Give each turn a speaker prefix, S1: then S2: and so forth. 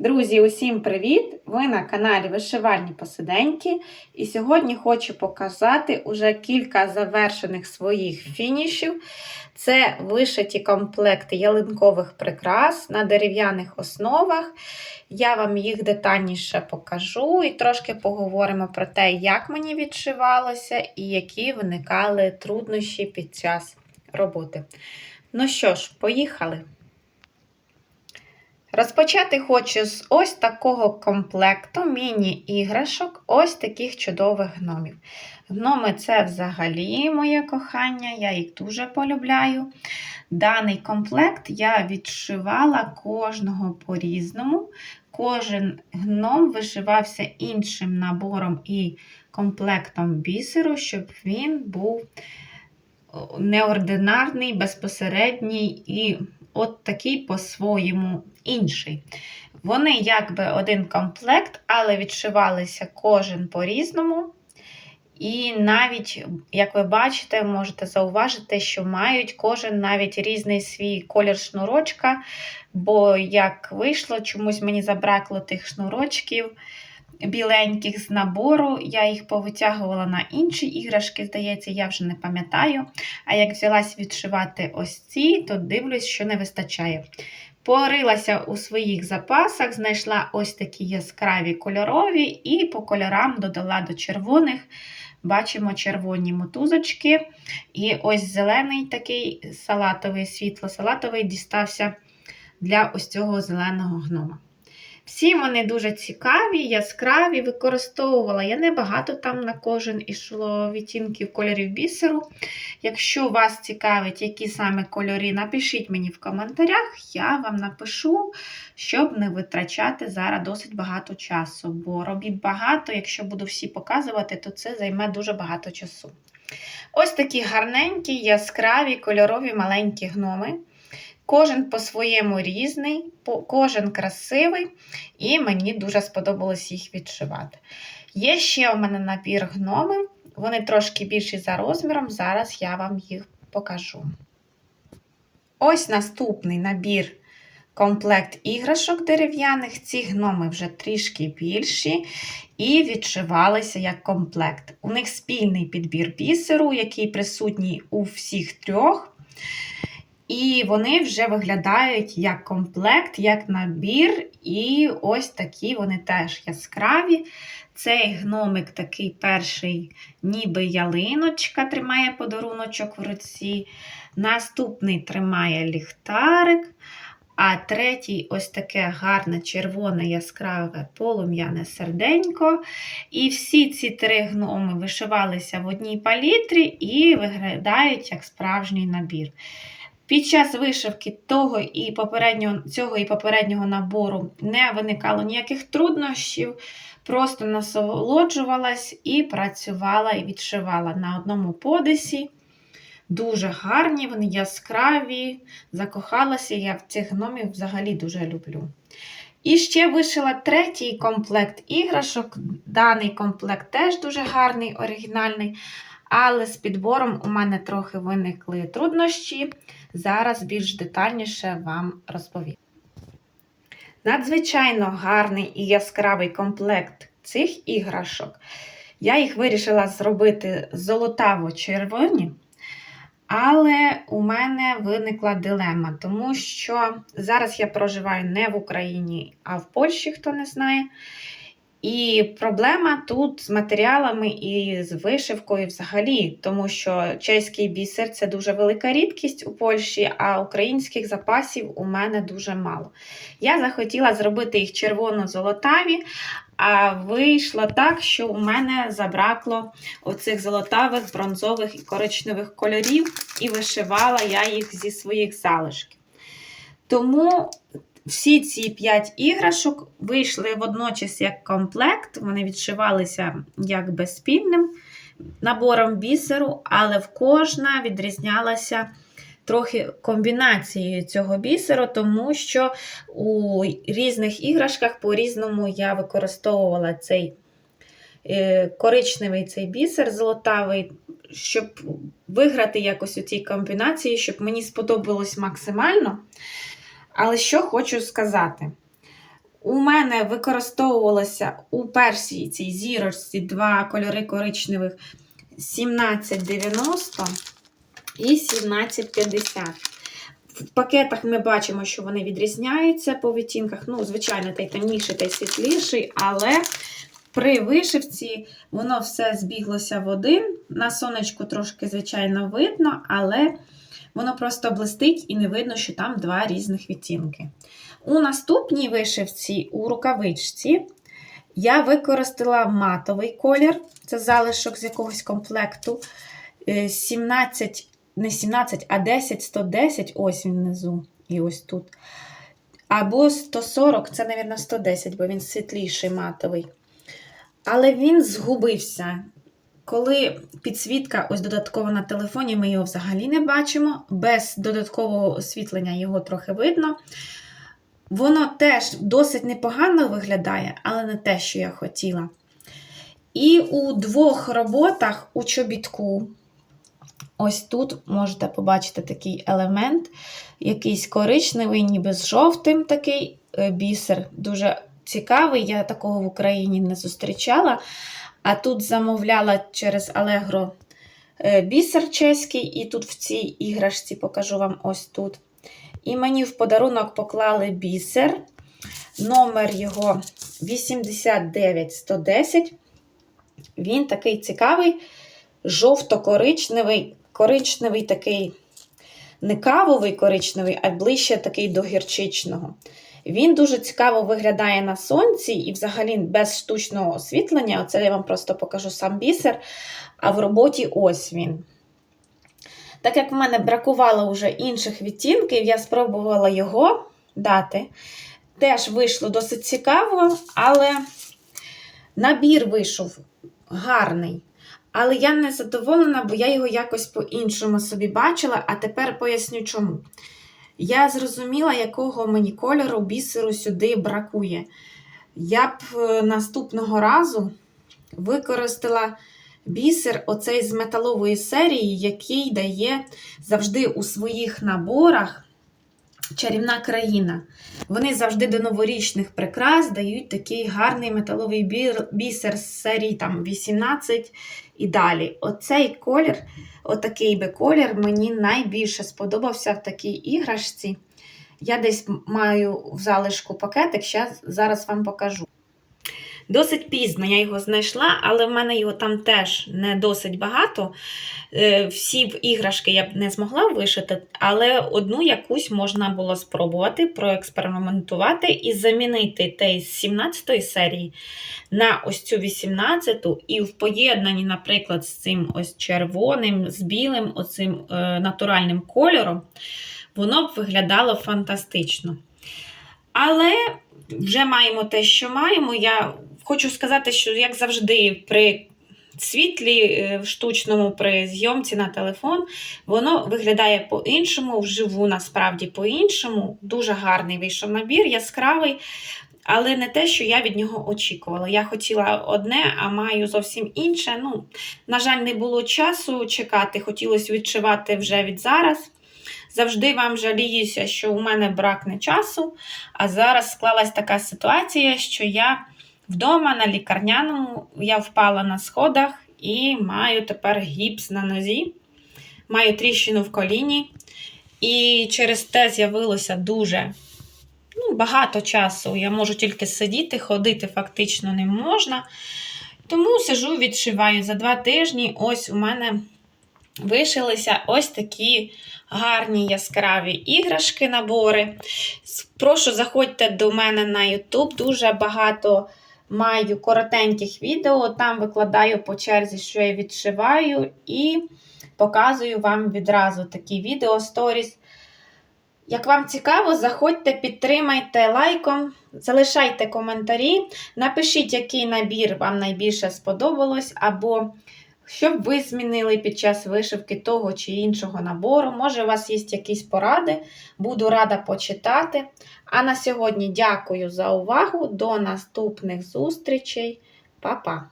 S1: Друзі, усім привіт! Ви на каналі Вишивальні Посиденьки. І сьогодні хочу показати уже кілька завершених своїх фінішів. Це вишиті комплекти ялинкових прикрас на дерев'яних основах. Я вам їх детальніше покажу і трошки поговоримо про те, як мені відшивалося і які виникали труднощі під час роботи. Ну що ж, поїхали! Розпочати хочу з ось такого комплекту міні-іграшок, ось таких чудових гномів. Гноми це взагалі моє кохання, я їх дуже полюбляю. Даний комплект я відшивала кожного по-різному. Кожен гном вишивався іншим набором і комплектом бісеру, щоб він був неординарний, безпосередній і от такий по-своєму інший. Вони якби один комплект, але відшивалися кожен по-різному. І навіть, як ви бачите, можете зауважити, що мають кожен навіть різний свій колір шнурочка, бо як вийшло, чомусь мені забракло тих шнурочків біленьких з набору. Я їх повитягувала на інші іграшки, здається, я вже не пам'ятаю. А як взялась відшивати ось ці, то дивлюсь, що не вистачає. Порилася у своїх запасах, знайшла ось такі яскраві кольорові, і по кольорам додала до червоних. Бачимо червоні мотузочки. І ось зелений такий салатовий, світло-салатовий дістався для ось цього зеленого гнома. Всі вони дуже цікаві, яскраві, використовувала я небагато там на кожен ішло відтінків кольорів бісеру. Якщо вас цікавить, які саме кольори, напишіть мені в коментарях, я вам напишу, щоб не витрачати зараз досить багато часу. Бо робіт багато, якщо буду всі показувати, то це займе дуже багато часу. Ось такі гарненькі, яскраві, кольорові маленькі гноми. Кожен по-своєму різний, кожен красивий, і мені дуже сподобалось їх відшивати. Є ще у мене набір гноми, вони трошки більші за розміром, зараз я вам їх покажу. Ось наступний набір комплект іграшок дерев'яних. Ці гноми вже трішки більші і відшивалися як комплект. У них спільний підбір бісеру, який присутній у всіх трьох. І вони вже виглядають як комплект, як набір. І ось такі вони теж яскраві. Цей гномик такий перший, ніби ялиночка, тримає подаруночок в руці. Наступний тримає ліхтарик. А третій ось таке гарне червоне яскраве полум'яне серденько. І всі ці три гноми вишивалися в одній палітрі і виглядають як справжній набір. Під час вишивки того і попереднього, цього і попереднього набору не виникало ніяких труднощів, просто насолоджувалась і працювала і відшивала на одному подисі. Дуже гарні, вони яскраві, закохалася, я в цих гномів взагалі дуже люблю. І ще вишила третій комплект іграшок. Даний комплект теж дуже гарний, оригінальний. Але з підбором у мене трохи виникли труднощі. Зараз більш детальніше вам розповім. Надзвичайно гарний і яскравий комплект цих іграшок. Я їх вирішила зробити золотаво-червоні. Але у мене виникла дилема, тому що зараз я проживаю не в Україні, а в Польщі, хто не знає. І проблема тут з матеріалами і з вишивкою взагалі, тому що чеський бісер це дуже велика рідкість у Польщі, а українських запасів у мене дуже мало. Я захотіла зробити їх червоно-золотаві, а вийшло так, що у мене забракло оцих золотавих, бронзових і коричневих кольорів, і вишивала я їх зі своїх залишків. Тому всі ці 5 іграшок вийшли водночас як комплект, вони відшивалися якби спільним набором бісеру, але в кожна відрізнялася трохи комбінацією цього бісеру, тому що у різних іграшках по-різному я використовувала цей е, коричневий цей бісер золотавий, щоб виграти якось у цій комбінації, щоб мені сподобалось максимально. Але що хочу сказати: У мене використовувалося у першій цій зірочці два кольори коричневих 1790 і 1750. В пакетах ми бачимо, що вони відрізняються по відтінках. Ну, звичайно, той темніший, той світліший, але при вишивці воно все збіглося в один. На сонечку трошки, звичайно, видно, але воно просто блистить і не видно, що там два різних відтінки. У наступній вишивці, у рукавичці, я використала матовий колір, це залишок з якогось комплекту. Е, 17, не 17, а 10, 110, ось він внизу, і ось тут. Або 140, це, мабуть, 110, бо він світліший матовий. Але він згубився. Коли підсвітка ось додаткова на телефоні, ми його взагалі не бачимо. Без додаткового освітлення його трохи видно. Воно теж досить непогано виглядає, але не те, що я хотіла. І у двох роботах у чобітку, ось тут можете побачити такий елемент, якийсь коричневий, ніби з жовтим такий е, бісер. Дуже цікавий, я такого в Україні не зустрічала. А тут замовляла через Allegro е, бісер чеський, і тут в цій іграшці покажу вам ось тут. І мені в подарунок поклали бісер. Номер його 89110. Він такий цікавий, жовто-коричневий, коричневий такий, не кавовий коричневий, а ближче такий до гірчичного. Він дуже цікаво виглядає на сонці і взагалі без штучного освітлення. Оце я вам просто покажу сам бісер. А в роботі ось він. Так як в мене бракувало вже інших відтінків, я спробувала його дати. Теж вийшло досить цікаво, але набір вийшов гарний. Але я не задоволена, бо я його якось по-іншому собі бачила, а тепер поясню чому. Я зрозуміла, якого мені кольору бісеру сюди бракує. Я б е, наступного разу використала бісер оцей з металової серії, який дає завжди у своїх наборах чарівна країна. Вони завжди до новорічних прикрас дають такий гарний металовий бісер з серії там, 18 і далі. Оцей колір, отакий би колір, мені найбільше сподобався в такій іграшці. Я десь маю в залишку пакетик, зараз вам покажу. Досить пізно я його знайшла, але в мене його там теж не досить багато. Е, всі іграшки я б не змогла вишити, але одну якусь можна було спробувати проекспериментувати і замінити той з 17 серії на ось цю 18 і в поєднанні, наприклад, з цим ось червоним, з білим, оцим е, натуральним кольором, воно б виглядало фантастично. Але вже маємо те, що маємо. Я хочу сказати, що, як завжди, при світлі е, штучному, при зйомці на телефон, воно виглядає по-іншому, вживу, насправді, по-іншому. Дуже гарний вийшов набір, яскравий. Але не те, що я від нього очікувала. Я хотіла одне, а маю зовсім інше. Ну, На жаль, не було часу чекати, хотілося відчувати вже від зараз. Завжди вам жаліюся, що у мене бракне часу, а зараз склалась така ситуація, що я вдома на лікарняному я впала на сходах і маю тепер гіпс на нозі, маю тріщину в коліні. І через те з'явилося дуже ну, багато часу. Я можу тільки сидіти, ходити фактично не можна. Тому сижу, відшиваю за два тижні. Ось у мене вишилися ось такі гарні яскраві іграшки, набори. Прошу, заходьте до мене на YouTube. Дуже багато маю коротеньких відео. Там викладаю по черзі, що я відшиваю, і показую вам відразу такі відео сторіс. Як вам цікаво, заходьте, підтримайте лайком, залишайте коментарі, напишіть, який набір вам найбільше сподобалось, або що б ви змінили під час вишивки того чи іншого набору. Може, у вас є якісь поради, буду рада почитати. А на сьогодні дякую за увагу. До наступних зустрічей. Па-па!